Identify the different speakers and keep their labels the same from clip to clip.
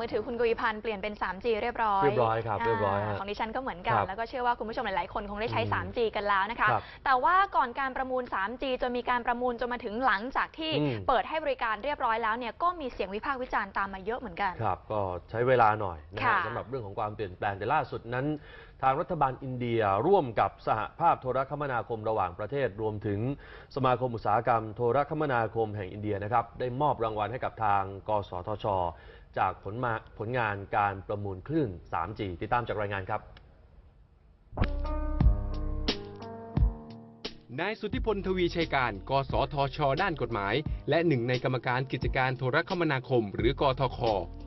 Speaker 1: มือถือคุณกุยพันธ์เปลี่ยนเป็น 3G เรียบร้อย
Speaker 2: เรียบร้อยครับเรียบร้อยฮะ
Speaker 1: ของดิฉันก็เหมือนกัน
Speaker 2: ครับ
Speaker 1: แล้วก็เชื่อว่าคุณผู้ชมหลาย ๆ คนคงได้ใช้
Speaker 2: อืม
Speaker 1: 3G กันแล้วนะคะ
Speaker 2: ครับ
Speaker 1: แต่ว่าก่อนการประมูล 3G จนมีการประมูลจนมาถึงหลังจากที่
Speaker 2: อืม
Speaker 1: เปิดให้บริการเรียบร้อยแล้วเนี่ยก็มีเสียงวิพากษ์วิจารณ์ตามมาเยอะเหมือนกัน
Speaker 2: ครับ ก็ใช้เวลาหน่อยนะฮะ
Speaker 1: ค่ะ
Speaker 2: สำหรับเรื่องของความเปลี่ยนแปลงแต่ล่าสุดนั้น ทางรัฐบาลอินเดียร่วมกับสหภาพโทรคมนาคมระหว่างประเทศ รวมถึงสมาคมอุตสาหกรรม โทรคมนาคมแห่งอินเดียนะครับ ได้มอบรางวัลให้กับทาง กสทช จากผลมาผลงานการประมูลคลื่น 3G ติดตามจากรายงานครับ
Speaker 3: นายสุทธิพลทวีชัยการ กสทช ด้านกฎหมาย และหนึ่งในกรรมการกิจการโทรคมนาคม หรือกทค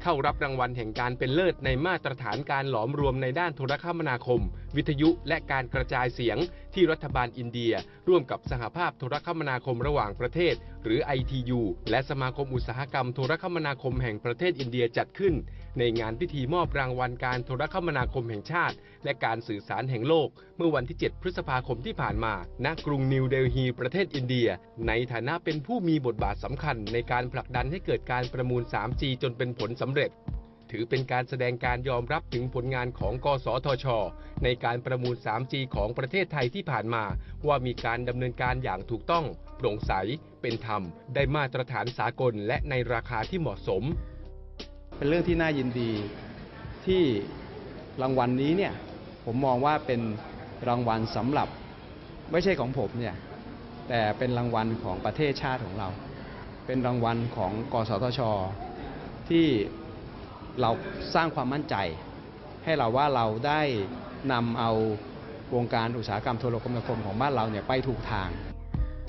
Speaker 3: เข้ารับรางวัลแห่งการเป็นเลิศในมาตรฐานการหลอมรวมในด้านโทรคมนาคม วิทยุและการกระจายเสียงที่รัฐบาลอินเดีย ร่วมกับสหภาพโทรคมนาคมระหว่างประเทศ หรือ ITU และสมาคมอุตสาหกรรมโทรคมนาคมแห่งประเทศอินเดียจัดขึ้น ในงานพิธีมอบรางวัลการโทรคมนาคมแห่งชาติ และการสื่อสารแห่งโลก เมื่อวันที่ 7 พฤษภาคมที่ผ่านมาณกรุงนิวเดลฮีประเทศอินเดีย ในฐานะเป็นผู้มีบทบาทสำคัญในการผลักดันให้เกิดการประมูล 3G จนเป็นผลสำเร็จ ถือเป็นการแสดงการยอมรับถึงผลงานของกสทช ในการประมูล 3G ของประเทศไทยที่ผ่านมา ว่ามีการดำเนินการอย่างถูกต้อง โปร่งใส เป็นธรรม ได้มาตรฐานสากลและในราคาที่เหมาะสม
Speaker 4: เป็นเรื่องที่น่ายินดีที่รางวัลนี้เนี่ยผมมองว่าเป็นรางวัลสำหรับไม่ใช่ของผมเนี่ยแต่เป็นรางวัลของประเทศชาติของเรา เป็นรางวัลของกสทช ที่ เราสร้างความมั่นใจ ให้เราว่าเราได้นำเอาวงการอุตสาหกรรมโทรคมนาคมของบ้านเราเนี่ยไปถูกทาง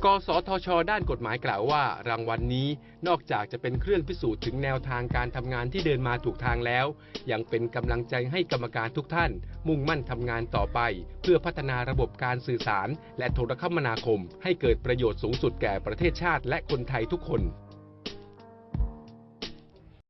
Speaker 3: กสทช ด้านกฎหมายกล่าวว่า รางวัลนนี้นอกจากจะเป็นเครื่องพิสูจน์ถึงแนวทางการทำงานที่เดินมาถูกทางแล้ว ยังเป็นกำลังใจให้กรรมการทุกท่าน มุ่งมั่นทำงานต่อไป เพื่อพัฒนาระบบการสื่อสาร และโทรคมนาคม ให้เกิดประโยชน์สูงสุดแก่ประเทศชาติและคนไทยทุกคน